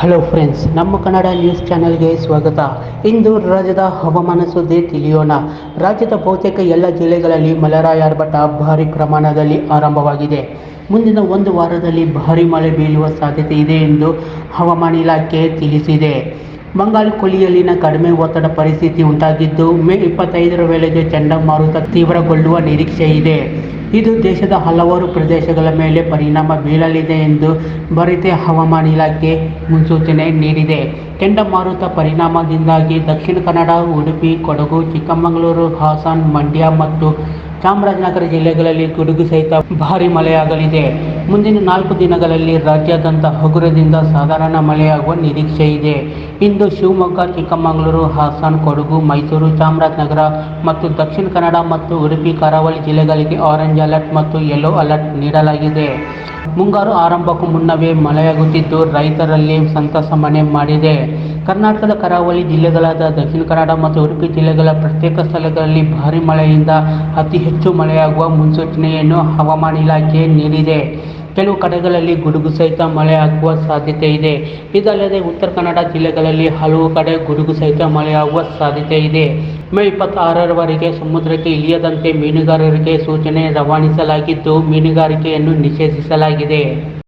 Hello friends ನಮ್ಮ Kannada news ಚಾನೆಲ್ಗೆ ಸ್ವಾಗತ. ಇಂದು ರಾಜ್ಯದ ಹವಾಮಾನ ಸುದ್ದಿ ತಿಳಿಯೋಣ. ರಾಜ್ಯದ ಬಹುತೇಕ ಎಲ್ಲ ಜಿಲ್ಲೆಗಳಲ್ಲಿ ಮಲರಾಯ ಆರ್ಭಟ ಭಾರಿ ಪ್ರಮಾಣದಲ್ಲಿ ಆರಂಭವಾಗಿದೆ. ಮುಂದಿನ ಒಂದು ವಾರದಲ್ಲಿ ಭಾರಿ ಮಳೆ ಬೀಳುವ ಸಾಧ್ಯತೆ ಇದೆ ಎಂದು ಹವಾಮಾನ ಇಲಾಖೆ ತಿಳಿಸಿದೆ. ಬಂಗಾಳ ಕೊಲ್ಲಿಯಲ್ಲಿನ ಕಡಿಮೆ ಒತ್ತಡ ಪರಿಸ್ಥಿತಿ ಉಂಟಾಗಿದ್ದು, ಮೇ ಇಪ್ಪತ್ತೈದರ ವೇಳೆಗೆ ಚಂಡಮಾರುತ ತೀವ್ರಗೊಳ್ಳುವ ನಿರೀಕ್ಷೆ ಇದೆ. ಇದು ದೇಶದ ಹಲವಾರು ಪ್ರದೇಶಗಳ ಮೇಲೆ ಪರಿಣಾಮ ಬೀಳಲಿದೆ ಎಂದು ಭಾರತೀಯ ಹವಾಮಾನ ಇಲಾಖೆ ಮುನ್ಸೂಚನೆ ನೀಡಿದೆ. ಚಂಡಮಾರುತ ಪರಿಣಾಮದಿಂದಾಗಿ ದಕ್ಷಿಣ ಕನ್ನಡ, ಉಡುಪಿ, ಕೊಡಗು, ಚಿಕ್ಕಮಗಳೂರು, ಹಾಸನ್, ಮಂಡ್ಯ ಮತ್ತು ಚಾಮರಾಜನಗರ ಜಿಲ್ಲೆಗಳಲ್ಲಿ ಗುಡುಗು ಸಹಿತ ಭಾರಿ ಮಳೆಯಾಗಲಿದೆ. ಮುಂದಿನ ನಾಲ್ಕು ದಿನಗಳಲ್ಲಿ ರಾಜ್ಯಾದ್ಯಂತ ಹಗುರದಿಂದ ಸಾಧಾರಣ ಮಳೆಯಾಗುವ ನಿರೀಕ್ಷೆ ಇದೆ. ಇಂದು ಶಿವಮೊಗ್ಗ, ಚಿಕ್ಕಮಗಳೂರು, ಹಾಸನ್, ಕೊಡಗು, ಮೈಸೂರು, ಚಾಮರಾಜನಗರ ಮತ್ತು ದಕ್ಷಿಣ ಕನ್ನಡ ಮತ್ತು ಉಡುಪಿ, ಕರಾವಳಿ ಜಿಲ್ಲೆಗಳಿಗೆ ಆರೆಂಜ್ ಅಲರ್ಟ್ ಮತ್ತು ಯೆಲ್ಲೋ ಅಲರ್ಟ್ ನೀಡಲಾಗಿದೆ. ಮುಂಗಾರು ಆರಂಭಕ್ಕೂ ಮುನ್ನವೇ ಮಳೆಯಾಗುತ್ತಿದ್ದು, ರೈತರಲ್ಲಿ ಸಂತಸ ಮನೆ ಮಾಡಿದೆ. ಕರ್ನಾಟಕದ ಕರಾವಳಿ ಜಿಲ್ಲೆಗಳಾದ ದಕ್ಷಿಣ ಕನ್ನಡ ಮತ್ತು ಉಡುಪಿ ಜಿಲ್ಲೆಗಳ ಪ್ರತ್ಯೇಕ ಸ್ಥಳಗಳಲ್ಲಿ ಭಾರಿ ಮಳೆಯಿಂದ ಅತಿ ಹೆಚ್ಚು ಮಳೆಯಾಗುವ ಮುನ್ಸೂಚನೆಯನ್ನು ಹವಾಮಾನ ಇಲಾಖೆ ನೀಡಿದೆ. ಕೆಲವು ಕಡೆಗಳಲ್ಲಿ ಗುಡುಗು ಸಹಿತ ಮಳೆ ಆಗುವ ಸಾಧ್ಯತೆ ಇದೆ. ಇದಲ್ಲದೆ ಉತ್ತರ ಕನ್ನಡ ಜಿಲ್ಲೆಗಳಲ್ಲಿ ಹಲವು ಕಡೆ ಗುಡುಗು ಸಹಿತ ಮಳೆಯಾಗುವ ಸಾಧ್ಯತೆ ಇದೆ. ಮೇ ಇಪ್ಪತ್ತಾರರವರೆಗೆ ಸಮುದ್ರಕ್ಕೆ ಇಳಿಯದಂತೆ ಮೀನುಗಾರರಿಗೆ ಸೂಚನೆ ರವಾನಿಸಲಾಗಿದ್ದು, ಮೀನುಗಾರಿಕೆಯನ್ನು ನಿಷೇಧಿಸಲಾಗಿದೆ.